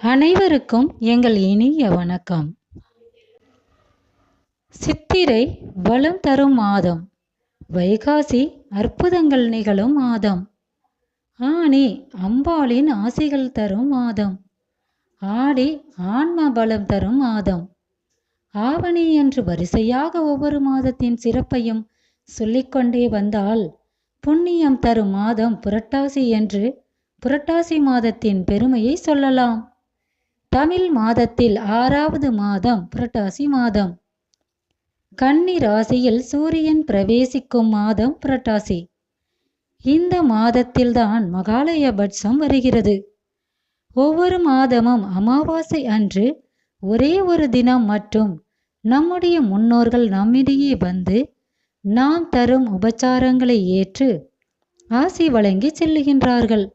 அனைவருக்கும் எங்கள் இனிய வணக்கம். சித்திரை வளம் தரும் மாதம் வைகாசி அற்புதங்கள் நிகழும் மாதம் ஆனி அம்பாளின் ஆசிகள் தரும் மாதம் ஆடி ஆன்ம பலம் தரும் மாதம். ஆவணி என்று வரிசையாக ஒவ்வொரு மாதத்தின் சிறப்பையும் சொல்லிக்கொண்டே வந்தால் புண்ணியம் தரும் மாதம் புரட்டாசி என்று புரட்டாசி மாதத்தின் பெருமையை சொல்லலாம். தமிழ் மாதத்தில் ஆறாவது மாதம் புரட்டாசி மாதம். கன்னி ராசியில் சூரியன் பிரவேசிக்கும் மாதம் புரட்டாசி. இந்த மாதத்தில்தான் மகாலயபட்சம் வருகிறது. ஒவ்வொரு மாதமும் அமாவாசை அன்று ஒரே ஒரு தினம் மட்டும் நம்முடைய முன்னோர்கள் நம்மிடையே வந்து நாம் தரும் உபச்சாரங்களை ஏற்று ஆசி வழங்கி செல்லுகின்றார்கள்.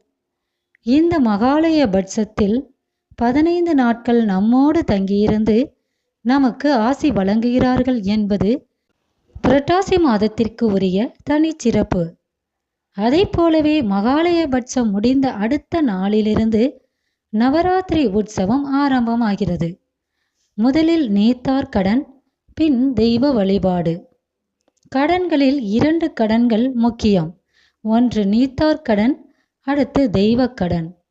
இந்த மகாலய பட்சத்தில் பதினைந்து நாட்கள் நம்மோடு தங்கியிருந்து நமக்கு ஆசி வழங்குகிறார்கள் என்பது புரட்டாசி மாதத்திற்கு உரிய தனிச்சிறப்பு. அதை போலவே மகாலயபட்சம் முடிந்த அடுத்த நாளிலிருந்து நவராத்திரி உற்சவம் ஆரம்பமாகிறது. முதலில் நேத்தார் கடன் பின் தெய்வ வழிபாடு. கடன்களில் இரண்டு கடன்கள் முக்கியம். ஒன்று நீத்தார் கடன் அடுத்து தெய்வக்கடன்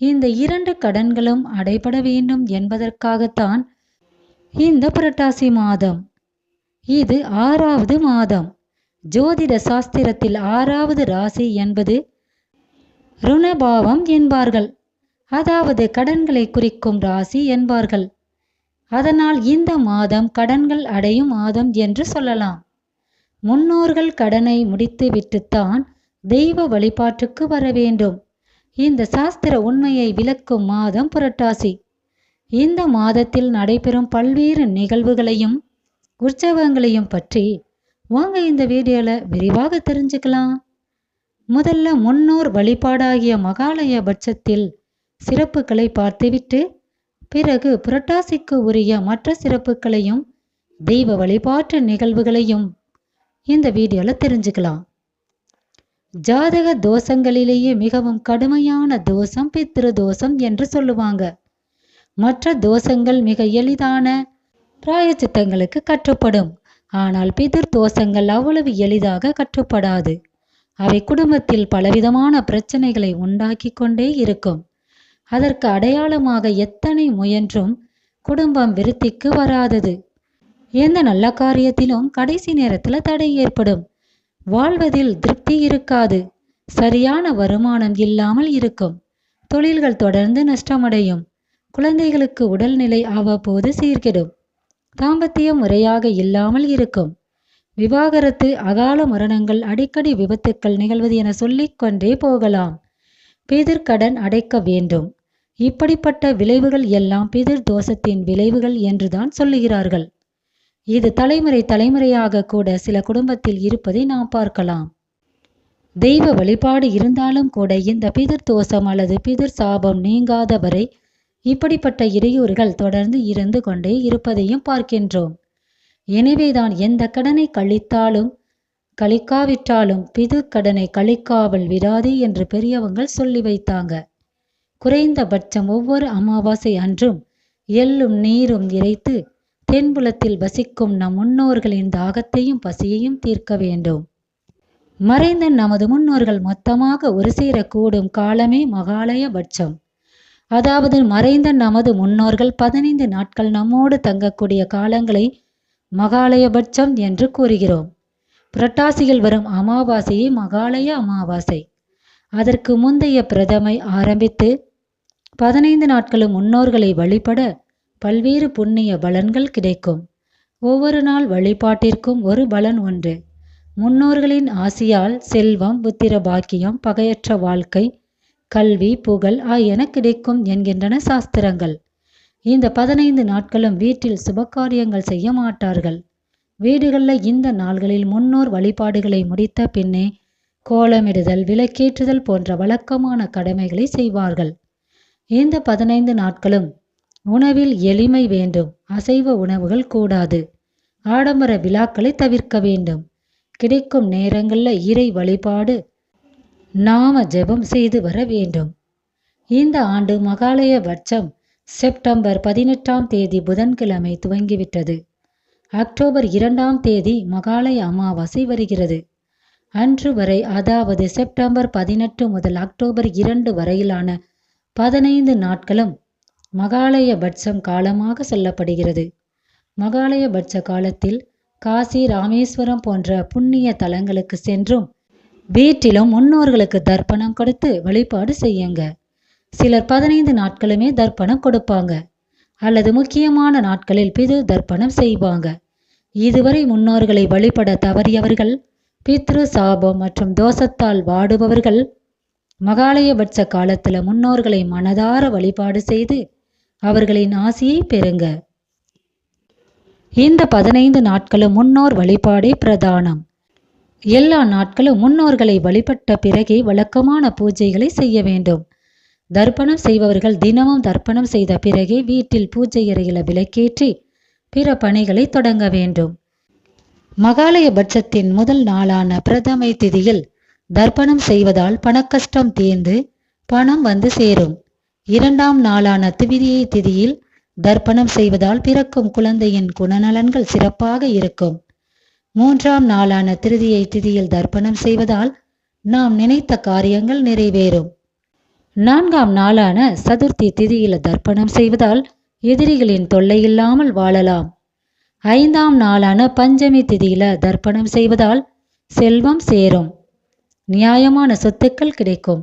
இந்த இரண்டு கடன்களும் அடைபட வேண்டும் என்பதற்காகத்தான் இந்த புரட்டாசி மாதம். இது ஆறாவது மாதம். ஜோதிட சாஸ்திரத்தில் ஆறாவது ராசி என்பது ருணபாவம் என்பார்கள். அதாவது கடன்களை குறிக்கும் ராசி என்பார்கள். அதனால் இந்த மாதம் கடன்கள் அடையும் மாதம் என்று சொல்லலாம். முன்னோர்கள் கடனை முடித்துவிட்டுத்தான் தெய்வ வழிபாட்டுக்கு வர வேண்டும். இந்த சாஸ்திர உண்மையை விளக்கும் மாதம் புரட்டாசி. இந்த மாதத்தில் நடைபெறும் பல்வேறு நிகழ்வுகளையும் உற்சவங்களையும் பற்றி வாங்க இந்த வீடியோவில் விரிவாக தெரிஞ்சுக்கலாம். முதல்ல முன்னோர் வழிபாடாகிய மகாலய பட்சத்தில் சிறப்புகளை பார்த்துவிட்டு பிறகு புரட்டாசிக்கு உரிய மற்ற சிறப்புகளையும் தெய்வ வழிபாட்டு நிகழ்வுகளையும் இந்த வீடியோவில் தெரிஞ்சுக்கலாம். ஜாதக தோஷங்களிலேயே மிகவும் கடுமையான தோஷம் பித்ரு தோஷம் என்று சொல்லுவாங்க. மற்ற தோஷங்கள் மிக எளிதான பிராயச்சித்தங்களுக்கு கட்டுப்படும். ஆனால் பிதிர் தோஷங்கள் அவ்வளவு எளிதாக கட்டுப்படாது. அவை குடும்பத்தில் பலவிதமான பிரச்சனைகளை உண்டாக்கி கொண்டே இருக்கும். அதற்கு அடையாளமாக எத்தனை முயன்றும் குடும்பம் விருத்திக்கு வராதது. எந்த நல்ல காரியத்திலும் கடைசி நேரத்தில் தடை ஏற்படும். வாழ்வதில் திருப்தி இருக்காது. சரியான வருமானம் இல்லாமல் இருக்கும். தொழில்கள் தொடர்ந்து நஷ்டமடையும். குழந்தைகளுக்கு உடல்நிலை அவ்வப்போது சீர்கெடும். தாம்பத்தியம் முறையாக இல்லாமல் இருக்கும். விவாகரத்து அகால மரணங்கள் அடிக்கடி விபத்துக்கள் நிகழ்வது என சொல்லிக்கொண்டே போகலாம். பிதிர்கடன் அடைக்க வேண்டும். இப்படிப்பட்ட விளைவுகள் எல்லாம் பிதிர் தோஷத்தின் விளைவுகள் என்றுதான் சொல்லுகிறார்கள். இது தலைமுறை தலைமுறையாக கூட சில குடும்பத்தில் இருப்பதை நாம் பார்க்கலாம். தெய்வ வழிபாடு இருந்தாலும் கூட இந்த பிதிர் தோஷம் அல்லது பிதிர் சாபம் நீங்காத வரை இப்படிப்பட்ட இடையூறுகள் தொடர்ந்து இருந்து கொண்டே இருப்பதையும் பார்க்கின்றோம். எனவேதான் எந்த கடனை கழித்தாலும் கழிக்காவிட்டாலும் பிது கடனை கழிக்காமல் விடாதே என்று பெரியவங்கள் சொல்லி வைத்தாங்க. குறைந்தபட்சம் ஒவ்வொரு அமாவாசை அன்றும் எள்ளும் நீரும் இறைத்து தென்புலத்தில் வசிக்கும் நம் முன்னோர்களின் தாகத்தையும் பசியையும் தீர்க்க வேண்டும். மறைந்த நமது முன்னோர்கள் மொத்தமாக ஒரு சேரக்கூடும் காலமே மகாலய பட்சம். அதாவது மறைந்த நமது முன்னோர்கள் பதினைந்து நாட்கள் நம்மோடு தங்கக்கூடிய காலங்களை மகாலயபட்சம் என்று கூறுகிறோம். புரட்டாசியில் வரும் அமாவாசையே மகாலய அமாவாசை. அதற்கு முந்தைய பிரதமை ஆரம்பித்து பதினைந்து நாட்களும் முன்னோர்களை வழிபட பல்வேறு புண்ணிய பலன்கள் கிடைக்கும். ஒவ்வொரு நாள் வழிபாட்டிற்கும் ஒரு பலன் உண்டு. முன்னோர்களின் ஆசியால் செல்வம் புத்திர பாக்கியம் பகையற்ற வாழ்க்கை கல்வி புகழ் ஆகியன கிடைக்கும் என்கின்றன சாஸ்திரங்கள். இந்த பதினைந்து நாட்களும் வீட்டில் சுபகாரியங்கள் செய்ய மாட்டார்கள். வீடுகளில் இந்த நாள்களில் முன்னோர் வழிபாடுகளை முடித்த பின்னே கோலமிடுதல் விளக்கேற்றுதல் போன்ற வழக்கமான கடமைகளை செய்வார்கள். இந்த பதினைந்து நாட்களும் உணவில் எளிமை வேண்டும். அசைவ உணவுகள் கூடாது. ஆடம்பர விழாக்களை தவிர்க்க வேண்டும். கிடைக்கும் நேரங்களில் இறை வழிபாடு நாம ஜெபம் செய்து வர வேண்டும். இந்த ஆண்டு மகாலய பட்சம் செப்டம்பர் பதினெட்டாம் தேதி புதன்கிழமை துவங்கிவிட்டது. அக்டோபர் இரண்டாம் தேதி மகாலய அமாவாசை வருகிறது. அன்று வரை அதாவது செப்டம்பர் பதினெட்டு முதல் அக்டோபர் இரண்டு வரையிலான பதினைந்து நாட்களும் மகாலய பட்சம் காலமாக சொல்லப்படுகிறது. மகாலய பட்ச காலத்தில் காசி ராமேஸ்வரம் போன்ற புண்ணிய தலங்களுக்கு சென்றும் வீட்டிலும் முன்னோர்களுக்கு தர்ப்பணம் கொடுத்து வழிபாடு செய்யுங்க. சிலர் பதினைந்து நாட்களுமே தர்ப்பணம் கொடுப்பாங்க. அல்லது முக்கியமான நாட்களில் பிது தர்ப்பணம் செய்வாங்க. இதுவரை முன்னோர்களை வழிபட தவறியவர்கள் பித்ரு சாபம் மற்றும் தோஷத்தால் வாடுபவர்கள் மகாலயபட்ச காலத்தில் முன்னோர்களை மனதார வழிபாடு செய்து அவர்களின் ஆசியை பெறுங்க. இந்த பதினைந்து நாட்களும் முன்னோர் வழிபாடே பிரதானம். எல்லா நாட்களும் முன்னோர்களை வழிபட்ட பிறகே வழக்கமான பூஜைகளை செய்ய வேண்டும். தர்ப்பணம் செய்பவர்கள் தினமும் தர்ப்பணம் செய்த பிறகே வீட்டில் பூஜை அறையில விளக்கேற்றி பிற பணிகளை தொடங்க வேண்டும். மகாலய பட்சத்தின் முதல் நாளான பிரதமை திதியில் தர்ப்பணம் செய்வதால் பணக்கஷ்டம் தீர்ந்து பணம் வந்து சேரும். இரண்டாம் நாளான திவிதியை திதியில் தர்ப்பணம் செய்வதால் பிறக்கும் குழந்தையின் குணநலன்கள் சிறப்பாக இருக்கும். மூன்றாம் நாளான திருதியை திதியில் தர்ப்பணம் செய்வதால் நாம் நினைத்த காரியங்கள் நிறைவேறும். நான்காம் நாளான சதுர்த்தி திதியில் தர்ப்பணம் செய்வதால் எதிரிகளின் தொல்லை இல்லாமல் வாழலாம். ஐந்தாம் நாளான பஞ்சமி திதியில தர்ப்பணம் செய்வதால் செல்வம் சேரும். நியாயமான சொத்துக்கள் கிடைக்கும்.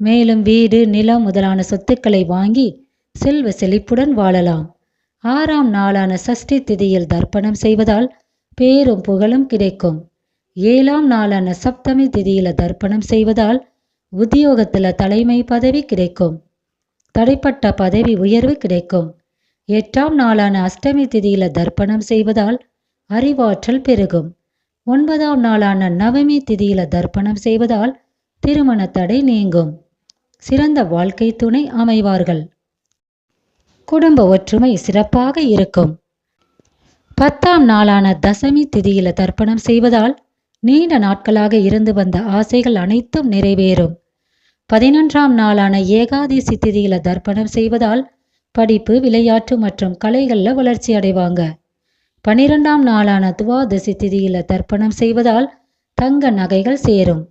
மேலும் வீடு நிலம் முதலான சொத்துக்களை வாங்கி செல்வ செழிப்புடன் வாழலாம். ஆறாம் நாளான சஷ்டி திதியில் தர்ப்பணம் செய்வதால் பேரும் புகழும் கிடைக்கும். ஏழாம் நாளான சப்தமி திதியில தர்ப்பணம் செய்வதால் உத்தியோகத்தில் தலைமை பதவி கிடைக்கும். தடைப்பட்ட பதவி உயர்வு கிடைக்கும். எட்டாம் நாளான அஷ்டமி திதியில தர்ப்பணம் செய்வதால் அறிவாற்றல் பெருகும். ஒன்பதாம் நாளான நவமி திதியில தர்ப்பணம் செய்வதால் திருமண தடை நீங்கும். சிறந்த வாழ்க்கை துணை அமைவார்கள். குடும்ப ஒற்றுமை சிறப்பாக இருக்கும். பத்தாம் நாளான தசமி திதியில தர்ப்பணம் செய்வதால் நீண்ட நாட்களாக இருந்து வந்த ஆசைகள் அனைத்தும் நிறைவேறும். பதினொன்றாம் நாளான ஏகாதசி திதியில தர்ப்பணம் செய்வதால் படிப்பு விளையாட்டு மற்றும் கலைகளில் வளர்ச்சி அடைவாங்க. பனிரெண்டாம் நாளான துவாதசி திதியில தர்ப்பணம் செய்வதால் தங்க நகைகள் சேரும்.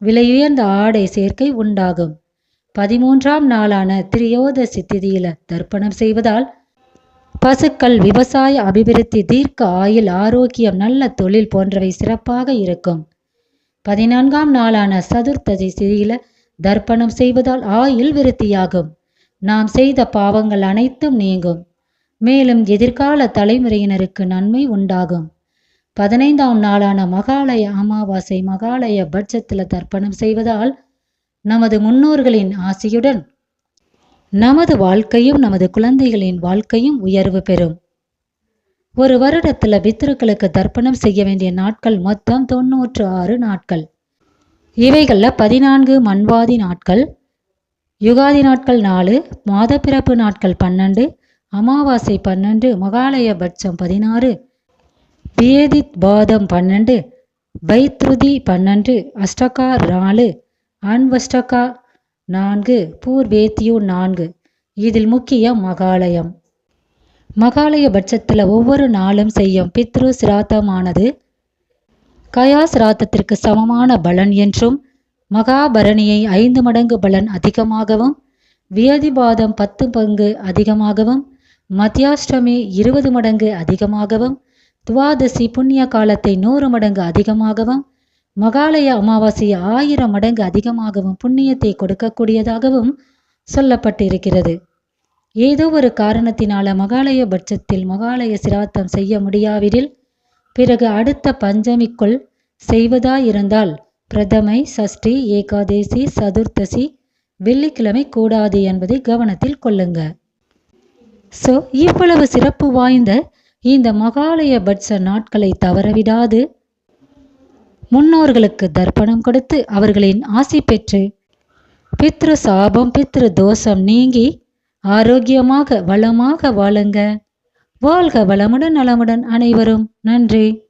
விலையுயர்ந்த ஆடை சேர்க்கை உண்டாகும். பதிமூன்றாம் நாளான திரியோதசி திதியில தர்ப்பணம் செய்வதால் பசுக்கள் விவசாய அபிவிருத்தி தீர்க்க ஆயுள் ஆரோக்கியம் நல்ல தொழில் போன்றவை சிறப்பாக இருக்கும். பதினான்காம் நாளான சதுர்த்ததி திதியில தர்ப்பணம் செய்வதால் ஆயுள் விருத்தியாகும். நாம் செய்த பாவங்கள் அனைத்தும் நீங்கும். மேலும் எதிர்கால தலைமுறையினருக்கு நன்மை உண்டாகும். பதினைந்தாம் நாளான மகாலய அமாவாசை மகாலய பட்சத்தில் தர்ப்பணம் செய்வதால் நமது முன்னோர்களின் ஆசியுடன் நமது வாழ்க்கையும் நமது குழந்தைகளின் வாழ்க்கையும் உயர்வு பெறும். ஒரு வருடத்துல பித்ருக்களுக்கு தர்ப்பணம் செய்ய வேண்டிய நாட்கள் மொத்தம் தொண்ணூற்று ஆறு நாட்கள். இவைகள்ல பதினான்கு மண்வாதி நாட்கள் யுகாதி நாட்கள் நாலு மாதப்பிறப்பு நாட்கள் பன்னெண்டு அமாவாசை பன்னெண்டு மகாலய பட்சம் பதினாறு வேதித் பாதம் பன்னெண்டு பைத்ருதி பன்னெண்டு அஷ்டகா நாலு அன்வஸ்டகா நான்கு பூர்வேத்தியோ நான்கு. இதில் முக்கியம் மகாலயம். மகாலய பட்சத்தில் ஒவ்வொரு நாளும் செய்யும் பித்ரு சிராத்தமானது கயா சிராத்தத்திற்கு சமமான பலன் என்றும் மகாபரணியை ஐந்து மடங்கு பலன் அதிகமாகவும் வியதிபாதம் பத்து பங்கு அதிகமாகவும் மத்தியாஷ்டமி இருபது மடங்கு அதிகமாகவும் துவாதசி புண்ணிய காலத்தை நூறு மடங்கு அதிகமாகவும் மகாலய அமாவாசை ஆயிரம் மடங்கு அதிகமாகவும் புண்ணியத்தை கொடுக்கக்கூடியதாகவும் சொல்லப்பட்டிருக்கிறது. ஏதோ ஒரு காரணத்தினால மகாலய பட்சத்தில் மகாலய சிராத்தம் செய்ய முடியாவிடில் பிறகு அடுத்த பஞ்சமிக்குள் செய்வதாயிருந்தால் பிரதமை சஷ்டி ஏகாதசி சதுர்த்தசி வெள்ளிக்கிழமை கூடாது என்பதை கவனத்தில் கொள்ளுங்க. ஸோ இவ்வளவு சிறப்பு வாய்ந்த இந்த மகாலய பட்ச நாட்களை தவறவிடாது. முன்னோர்களுக்கு தர்ப்பணம் கொடுத்து அவர்களின் ஆசி பெற்று பித்ரு சாபம் பித்ரு தோஷம் நீங்கி ஆரோக்கியமாக வளமாக வாழுங்க. வாழ்க வளமுடன் நலமுடன் அனைவரும். நன்றி.